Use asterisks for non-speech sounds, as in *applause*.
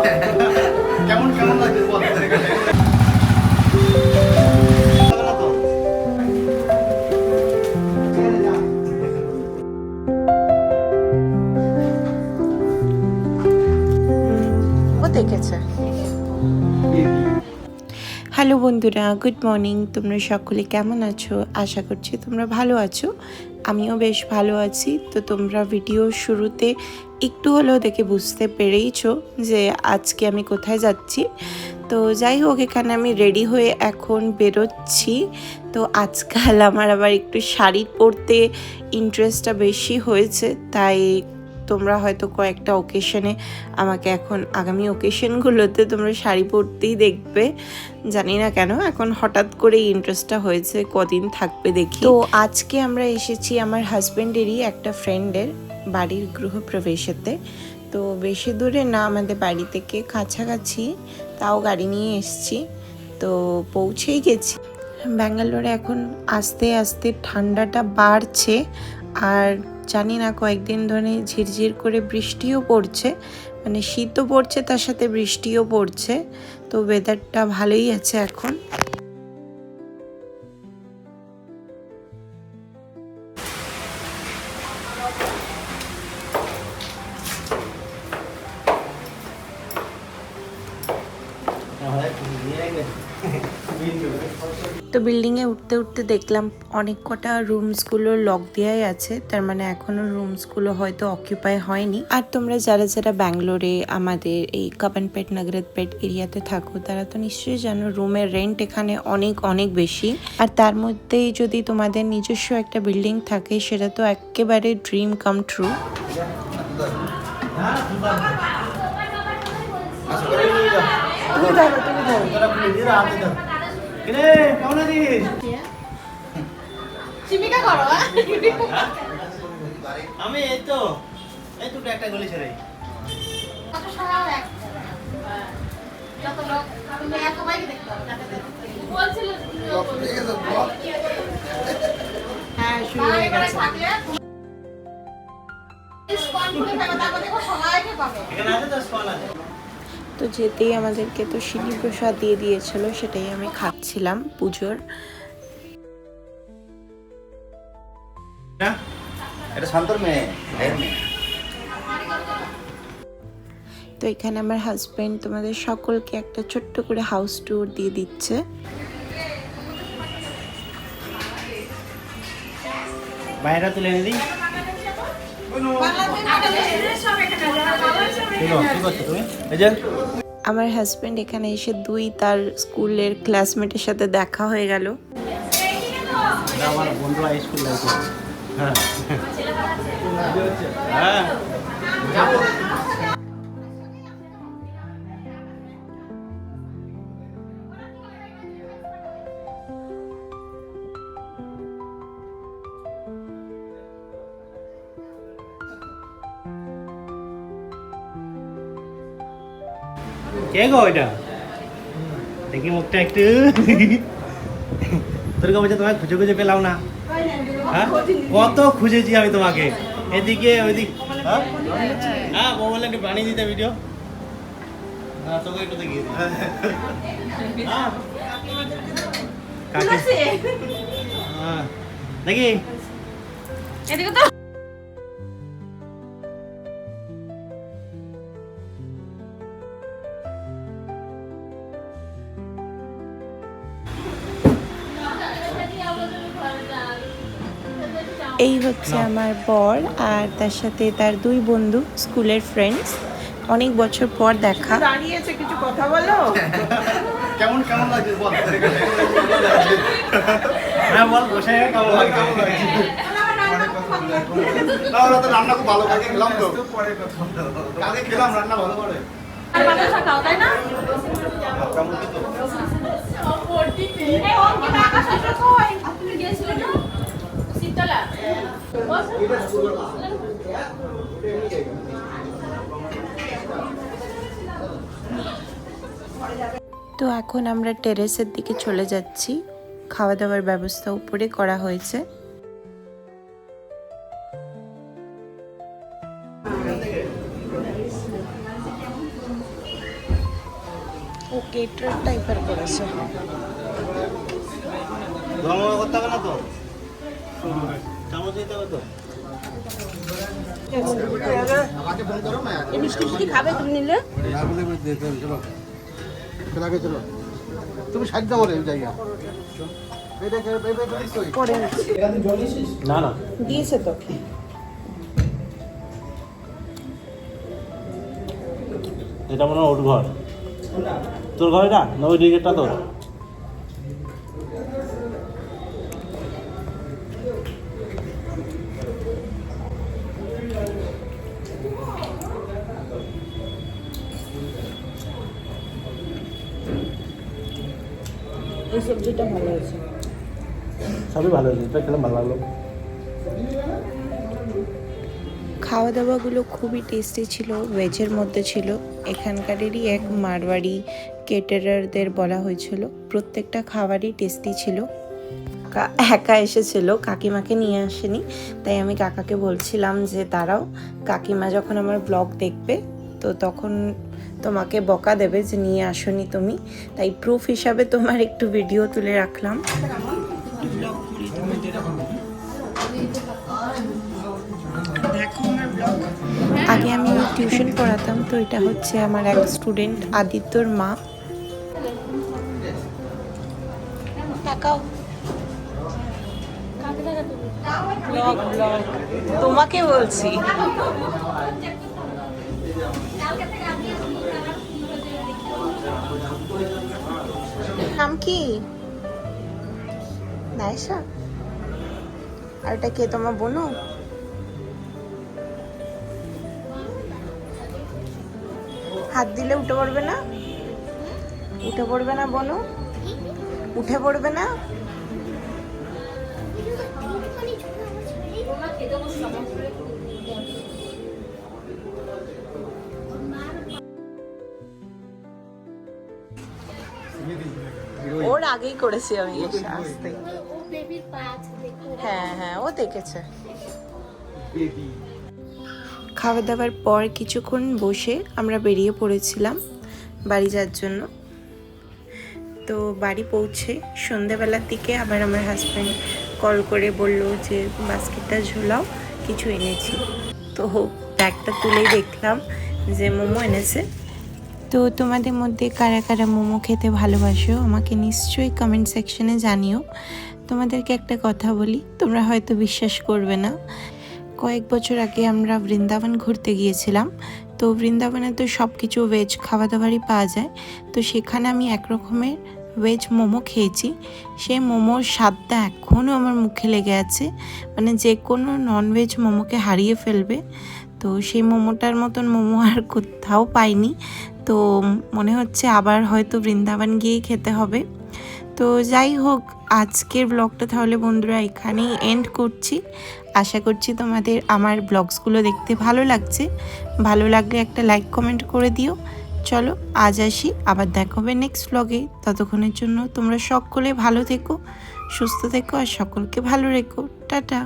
*laughs* কেমন কেমন লাগছে বল? ও দেখেছে। হ্যালো বন্ধুরা গুড মর্নিং। তোমরা সকলে কেমন আছো? আশা করছি তোমরা ভালো আছো। আমিও বেশ ভালো আছি। তো তোমরা ভিডিও শুরুতে একটু হলেও দেখে বুঝতে পেরেইছো যে আজকে আমি কোথায় যাচ্ছি। তো যাই হোক, এখানে আমি রেডি হয়ে এখন বেরোচ্ছি। তো আজকাল আমার আবার একটু শাড়ি পরতে ইন্টারেস্টটা বেশি হয়েছে, তাই তোমরা হয়তো কয়েকটা ওকেশনে আমাকে এখন আগামী ওকেশনগুলোতে তোমরা শাড়ি পরতেই দেখবে। জানি না কেন, এখন হঠাৎ করে ইন্টারেস্টটা হয়েছে, কদিন থাকবে দেখি। তো আজকে আমরা এসেছি আমার হাজব্যান্ডেরই একটা ফ্রেন্ডের বাড়ির গৃহপ্রবেশেতে। তো বেশি দূরে না আমাদের বাড়ি থেকে কাছাকাছি, তাও গাড়ি নিয়ে এসেছি। তো পৌঁছেই গেছি। ব্যাঙ্গালোরে এখন আস্তে আস্তে ঠান্ডাটা বাড়ছে। আর জানি না, কয়েকদিন ধরে ঝিরঝির করে বৃষ্টিও পড়ছে। মানে শীতও পড়ছে, তার সাথে বৃষ্টিও পড়ছে। তো ওয়েদারটা ভালোই আছে এখন। বিল্ডিংয়ে উঠতে উঠতে দেখলাম অনেক কটা রুমসগুলো লক দেওয়াই আছে। তার মানে এখনও রুমসগুলো হয়তো অকিউপাই হয়নি। আর তোমরা যারা যারা ব্যাঙ্গালোরে আমাদের এই কাপানপেট নগরতপেট এরিয়াতে থাকো তারা তো নিশ্চয়ই জানো রুমের রেন্ট এখানে অনেক অনেক বেশি। আর তার মধ্যেই যদি তোমাদের নিজস্ব একটা বিল্ডিং থাকে সেটা তো একেবারে ড্রিম কাম ট্রু তুমি কিরে কেমন আছিস? চিমিকা করো হ্যাঁ? আমি এই তো এই দুটো একটা গলি ছেড়ে কত সহায় এক যত লোক তুমি এত বাইকে দেখতে হবে হ্যাঁ শুরু হয়ে গেছে। এখানে আছে দশ পাল আছে? তো যেতেই আমাদেরকে তো সিঁড়ি প্রসাদ দিয়ে দিয়েছিল সেটাই আমি খাচ্ছিলাম পুজোর। তো এখানে আমার হাজবেন্ড তোমাদের সকলকে একটা ছোট্ট করে হাউস ট্যুর দিয়ে দিচ্ছে। বাইরে তুলে দিই ঠিক আছে, কি করছ তুমি এই যে আমার হাজব্যান্ড এখানে এসে দুই তার স্কুলের ক্লাসমেটের সাথে দেখা হয়ে গেল। আমার বন্ধু হাই স্কুল হ্যাঁ। হ্যাঁ। কে গো এটা? দেখি মুখটা একটু। তোর কাছে তোমায় খুঁজে খুঁজে পেলাম না। হ্যাঁ? কত খুঁজেছি আমি তোমাকে। এদিকে ওইদিক। হ্যাঁ? হ্যাঁ ও বললেন একটু বানিয়ে দিতে ভিডিও হ্যাঁ তোকে একটু দেখিয়ে হ্যাঁ। কাকে? হ্যাঁ। দেখি। এদিকে তো। এই হচ্ছে আমার বর আর তার সাথে তার দুই বন্ধু স্কুলের ফ্রেন্ডস অনেক বছর পর দেখা। দাঁড়িয়েছে কিছু কথা বলো। *laughs* কেমন কেমন লাগছে বল? হ্যাঁ বল বসে কেমন লাগছে? ওরা তো রান্না খুব ভালো খেলাম তো। খেলাম রান্না ভালো করে। আর তাই না? কেমন কি তো এখন আমরা টেরেসের দিকে চলে যাচ্ছি। খাওয়া দাওয়ার ব্যবস্থা উপরে করা হয়েছে। ও কেটার টাইপের করেছে। করতে হবে না তো? চামচ দিতে হবে তো? তুমি নিলে? আগে চলো। তুমি সাইড দাও রে জায়গা না না। দিয়েছে তোকে এটা মনে হয় ওর ঘর। তোর ঘর এটা? না ওই দিকেরটা তোর? এই সবজিটা ভালো হয়েছে। সবই ভালো হয়েছে এটা খেলে ভালো লাগল। খাওয়া দাওয়াগুলো খুবই টেস্টি ছিল ভেজের মধ্যে ছিল। এখানকারেরই এক মারবাড়ি কেটারারদের বলা হয়েছিল। প্রত্যেকটা খাবারই টেস্টি ছিল। কা- একা এসেছিল কাকিমাকে নিয়ে আসেনি। তাই আমি কাকাকে বলছিলাম যে দাঁড়াও কাকিমা যখন আমার ব্লগ দেখবে তো তখন তোমাকে বকা দেবে যে নিয়ে আসনি তুমি। তাই প্রুফ হিসাবে তোমার একটু ভিডিও তুলে রাখলাম। আগে আমি টিউশন পড়াতাম, তো এটা হচ্ছে আমার এক স্টুডেন্ট আদিত্যর মা। তোমাকে বলছি। নাম কি? নাইসা আর এটা কে, তোমার বোনো? হাত দিলে উঠে পড়বে না? উঠে পড়বে না বলো উঠে পড়বে না? ওর আগেই করেছি আমি এসে আসতে। হ্যাঁ হ্যাঁ ও দেখেছে। খাওয়া দাওয়ার পর কিছুক্ষণ বসে আমরা বেরিয়ে পড়েছিলাম বাড়ি যাওয়ার জন্য। তো বাড়ি পৌঁছে সন্ধেবেলার দিকে আবার আমার হাজব্যান্ড কল করে বলল যে বাস্কেটটা ঝোলাও কিছু এনেছি। তো ব্যাগটা তুলেই দেখলাম যে মোমো এনেছে। তো তোমাদের মধ্যে কারা কারা মোমো খেতে ভালোবাসো, আমাকে নিশ্চয়ই কমেন্ট সেকশনে জানিও। তোমাদেরকে একটা কথা বলি, তোমরা হয়তো বিশ্বাস করবে না। কয়েক বছর আগে আমরা বৃন্দাবন ঘুরতে গিয়েছিলাম। তো বৃন্দাবনে তো সব কিছু ভেজ খাওয়া দাওয়ারই পাওয়া যায়। তো সেখানে আমি এক রকমের ভেজ মোমো খেয়েছি। সেই মোমোর স্বাদটা এখনও আমার মুখে লেগে আছে। মানে যে কোনো ননভেজ মোমোকে হারিয়ে ফেলবে। তো সেই মোমোটার মতন মোমো আর কোথাও পাইনি। তো মনে হচ্ছে আবার হয়তো বৃন্দাবন গিয়েই খেতে হবে। তো যাই হোক, আজকের ব্লগটা তাহলে বন্ধুরা এখানেই এন্ড করছি। আশা করছি তোমাদের আমার ব্লগসগুলো দেখতে ভালো লাগছে। ভালো লাগলে একটা লাইক কমেন্ট করে দিও। চলো, আজ আসি। আবার দেখা হবে নেক্সট ব্লগে ততক্ষণের জন্য তোমরা সকলে ভালো থেকো, সুস্থ থেকো আর সকলকে ভালো রেখো। টাটা!